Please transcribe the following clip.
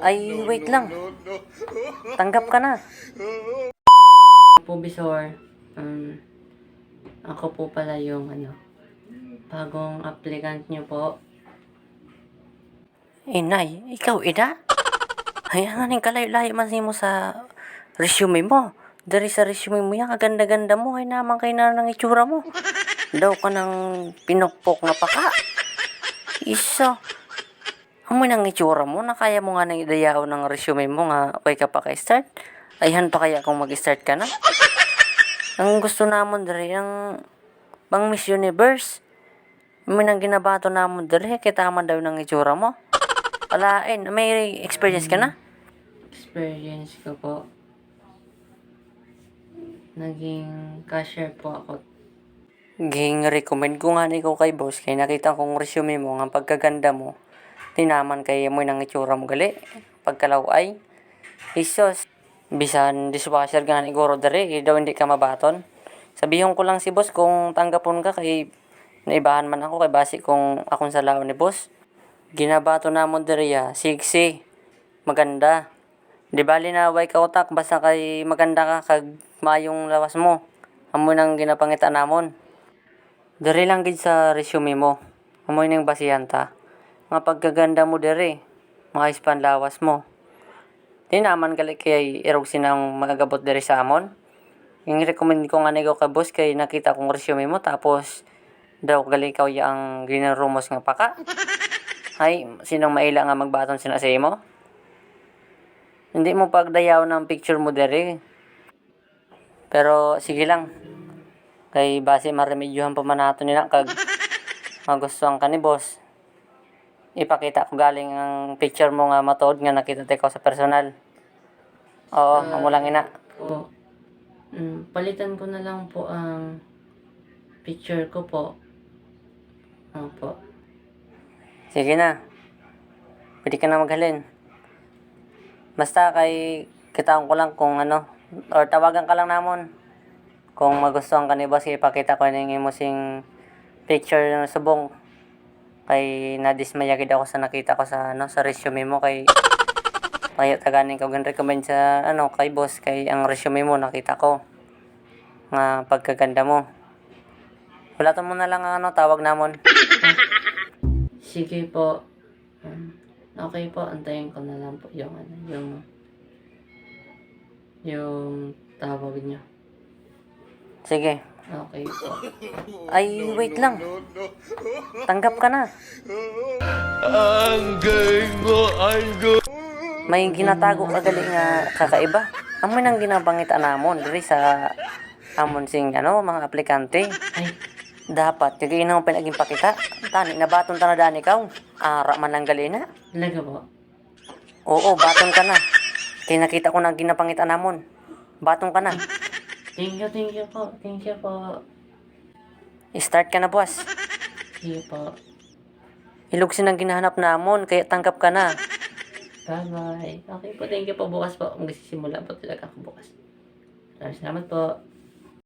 Ay, wait lang. Tanggap ka na. po Bisor, um, ako po pala yung ano, bagong applicant nyo po. Inay, ikaw, ina? Ay, ang aning kalayo-layo man mo sa resume mo. Dari sa resume mo yan, kaganda-ganda mo. Ay naman kay na ng itsura mo. Daw ka ng pinokpok na paka. Isa. Amoy ng itsura mo, na kaya mo nga nang idayaw ng resume mo nga okay ka pa ka-start. Ayhan pa kaya kung mag-start ka na. Ang gusto namon dari, ang pang Miss Universe. May nang ginabato namon dari, kita man daw ng itsura mo. Alain, may experience ka na? Experience ko po. Naging cashier po ako. Ging recommend ko nga ni ko kay boss kay nakita kong resume mo nga pagkaganda mo. Tinaman kay mo nang itsura mo gali. Pagkalaw ay Isos. Bisan dishwasher nga ni Goro dere, daw hindi ka mabaton. Sabihin ko lang si boss kung tanggapon ka kay naibahan man ako kay basi kung akong sa lao ni boss. Ginabato na mo dere ya, siksi. Maganda. Di bali na way ka utak basta kay maganda ka kag mayong lawas mo. Amo nang ginapangita namon. Dere lang gid sa resume mo. Amoy ning basihan ta. Nga pagkaganda mo dere. Maayos pan lawas mo. Di naman gali kay irog sinang magagabot dere sa amon. Yung recommend ko nga nigo ka boss kay nakita kong resume mo tapos daw gali ikaw yang ginarumos nga paka. Ay, sinong maila nga magbaton sina sa imo? Hindi mo pagdayaw ng picture mo dere. Pero sige lang. Kay base maremedyohan pa man nato nila kag magustuhan ka ni boss. Ipakita ko galing ang picture mo nga matuod nga nakita ko sa personal. Oo, amo lang ina. Po, mm, palitan ko na lang po ang picture ko po. Opo. Sige na. Pwede ka na maghalin. Basta kay kitaan ko lang kung ano or tawagan ka lang namon. Kung magustuhan ka ni boss, ipakita ko ng imo sing picture ng subong. Kay nadismaya gid ako sa nakita ko sa ano sa resume mo kay kaya taganin ko gan recommend sa ano kay boss kay ang resume mo nakita ko nga pagkaganda mo. Wala to mo na lang ang ano tawag namon. Sige po. Um, okay po, antayin ko na lang po yung ano, yung yung tawag niyo. Sige, Okay po. Ay, wait lang. Tanggap ka na. May ginatago ka gali nga kakaiba. Amoy nang ginabangita namon diri sa amon sing ano mga aplikante. Ay, Dapat yung ginang pinaging pakita. Tani nabaton ta na dani ikaw. Ara man lang gali na. talaga po. Oo, baton ka na. Kaya nakita ko na ginapangita namon. Baton ka na. Thank you, thank you po. Thank you po. Start ka na, boss. Sige po. Ilog sinang ginahanap namon, kaya tanggap ka na. Bye-bye. Okay po, thank you po. Bukas po. Magsisimula po talaga ako bukas. Maraming salamat po.